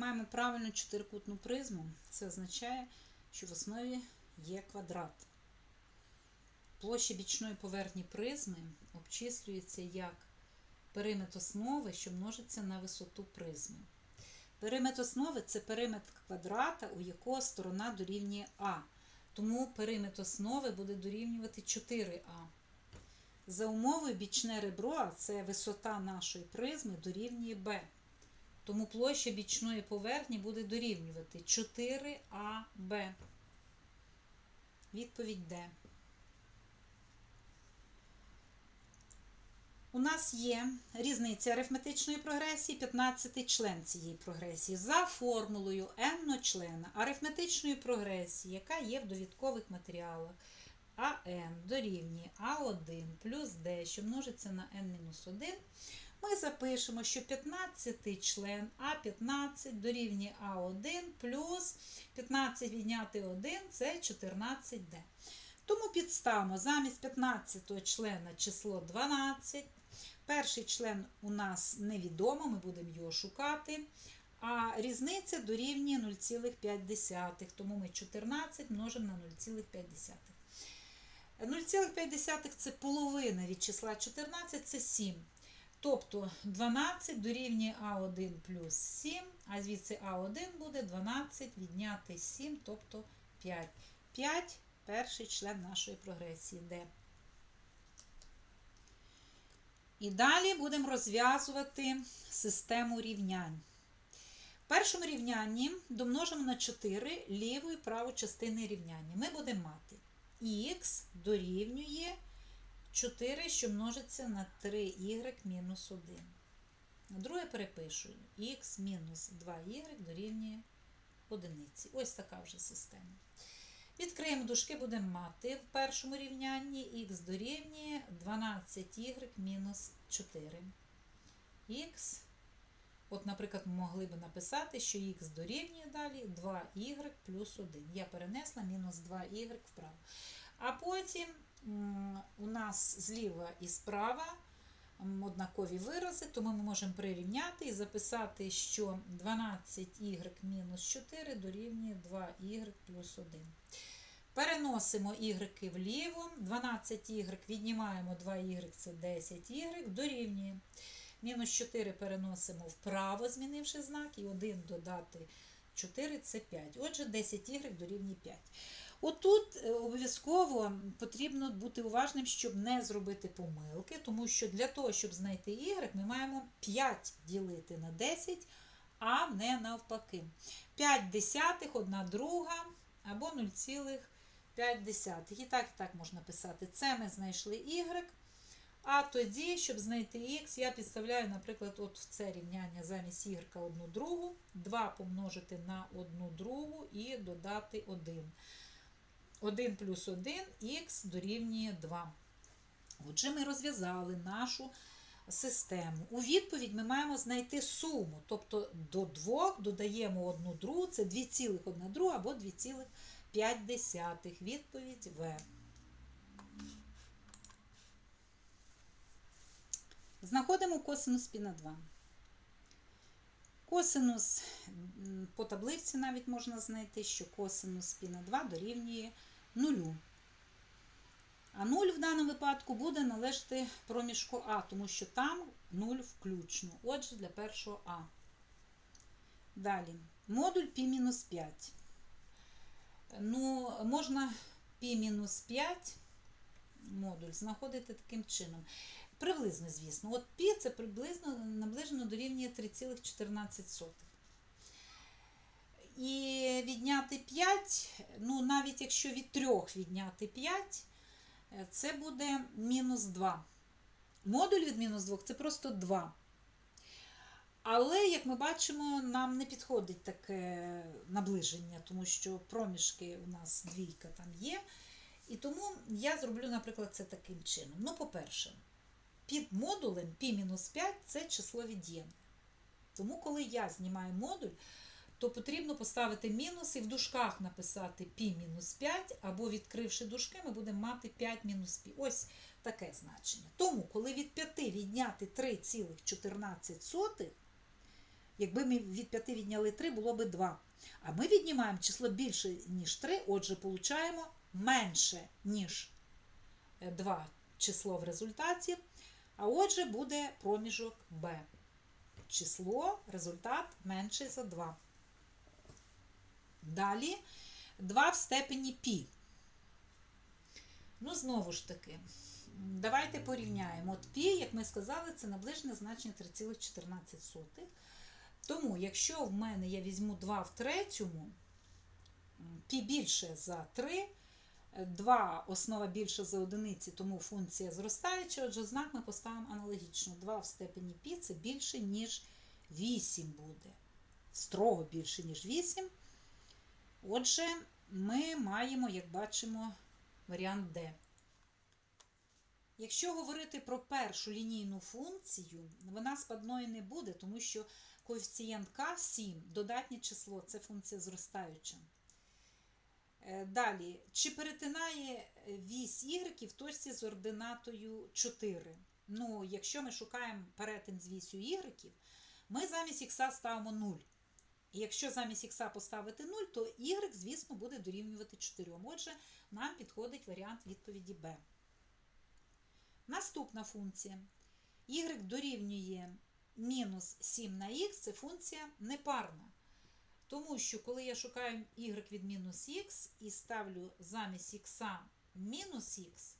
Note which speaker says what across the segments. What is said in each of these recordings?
Speaker 1: маємо правильну чотирикутну призму, це означає, що в основі є квадрат. Площа бічної поверхні призми обчислюється як периметр основи, що множиться на висоту призми. Периметр основи це периметр квадрата, у якого сторона дорівнює А. Тому периметр основи буде дорівнювати 4А. За умовою бічне ребро, це висота нашої призми, дорівнює Б. Тому площа бічної поверхні буде дорівнювати 4АБ. Відповідь Д. У нас є різниця арифметичної прогресії, 15 член цієї прогресії. За формулою n члена арифметичної прогресії, яка є в довідкових матеріалах, АН дорівнює А1 плюс D, що множиться на n-1, ми запишемо, що 15 член А15 дорівнює А1 плюс 15 відняти 1 це 14D. Тому підставимо замість 15 члена число 12. Перший член у нас невідомо, ми будемо його шукати. А різниця дорівнює 0,5, тому ми 14 множимо на 0,5. 0,5 це половина від числа 14 це 7. Тобто 12 дорівнює А1 плюс 7, а звідси А1 буде 12 відняти 7, тобто 5. 5 перший член нашої прогресії Д. І далі будемо розв'язувати систему рівнянь. В першому рівнянні домножимо на 4 ліву і праву частини рівняння. Ми будемо мати х дорівнює 4, що множиться на 3y мінус 1. Друге перепишую х мінус 2y дорівнює 1. Ось така вже система. Відкриємо дужки, будемо мати в першому рівнянні х дорівнює 12y мінус 4. Х, от, наприклад, могли б написати, що х дорівнює далі 2y плюс 1. Я перенесла мінус 2y вправо. А потім у нас зліва і справа однакові вирази, тому ми можемо прирівняти і записати, що 12y мінус 4 дорівнює 2y плюс 1. Переносимо y вліво, 12y віднімаємо 2y, це 10y, дорівнює. Мінус 4 переносимо вправо, змінивши знак, і 1 додати 4 це 5. Отже, 10y дорівнює 5. Отут обов'язково потрібно бути уважним, щоб не зробити помилки, тому що для того, щоб знайти y, ми маємо 5 ділити на 10, а не навпаки. 5 десятих, 1 друга або 0,5 десятих. І так, і так можна писати. Це ми знайшли y. А тоді, щоб знайти х, я підставляю, наприклад, от в це рівняння замість y 1 другу, 2 помножити на 1 другу і додати 1. 1 плюс 1 х дорівнює 2. Отже, ми розв'язали нашу систему. У відповідь ми маємо знайти суму. Тобто до 2 додаємо 1 другу, це 2,1 друга або 2,5. Відповідь В. Знаходимо косинус пі на 2. Косинус по таблиці навіть можна знайти, що косинус пі на 2 дорівнює 0. А 0 в даному випадку буде належати проміжку А, тому що там 0 включно. Отже, для першого А. Далі, модуль π-5. Ну, можна π-5 модуль знаходити таким чином. Приблизно, звісно. От π це приблизно наближено дорівнює 3,14. І відняти 5, ну навіть якщо від 3 відняти 5, це буде мінус 2. Модуль від мінус 2 це просто 2. Але, як ми бачимо, нам не підходить таке наближення, тому що проміжки у нас двійка там є. І тому я зроблю, наприклад, це таким чином. Ну, по-перше, під модулем π-5 це число від'ємне. Тому, коли я знімаю модуль, то потрібно поставити мінус і в дужках написати π-5, або відкривши дужки, ми будемо мати 5 мінус π. Ось таке значення. Тому, коли від 5 відняти 3,14, Якби ми від 5 відняли 3, було би 2. А ми віднімаємо число більше, ніж 3, отже, получаємо менше, ніж 2 число в результаті. А отже, буде проміжок b. Число, результат менше за 2. Далі 2 в степені π. Ну, знову ж таки, давайте порівняємо. От π, як ми сказали, це наближене значення 3,14. Тому, якщо в мене я візьму 2 в третьому, π більше за 3, 2 основа більше за одиниці, тому функція зростаюча, отже, знак ми поставимо аналогічно. 2 в степені π це більше, ніж 8 буде. Строго більше, ніж 8. Отже, ми маємо, як бачимо, варіант D. Якщо говорити про першу лінійну функцію, вона складною не буде, тому що коефіцієнт К 7, додатнє число це функція зростаюча. Е, Далі, чи перетинає вісь Y в точці з ординатою 4? Ну, якщо ми шукаємо перетин з вісю Y, ми замість х ставимо 0. І якщо замість х поставити 0, то y, звісно, буде дорівнювати 4. Отже, нам підходить варіант відповіді b. Наступна функція. y дорівнює мінус 7 на х це функція непарна. Тому що, коли я шукаю y від мінус х і ставлю замість х мінус х,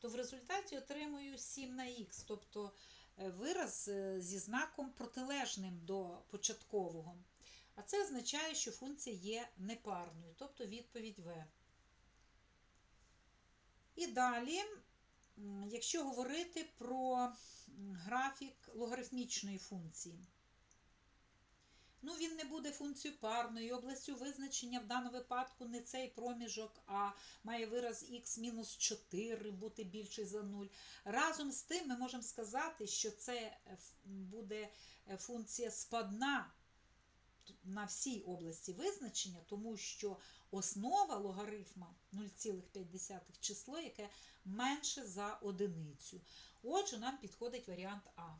Speaker 1: то в результаті отримую 7 на х, тобто е, вираз е, зі знаком протилежним до початкового. А це означає, що функція є непарною, тобто відповідь В. І далі, якщо говорити про графік логарифмічної функції, ну, він не буде функцією парною, областю визначення в даному випадку не цей проміжок, а має вираз х-4 бути більший за 0. Разом з тим ми можемо сказати, що це е, буде е, функція спадна на всій області визначення, тому що основа логарифма 0,5 число, яке менше за одиницю. Отже, нам підходить варіант А.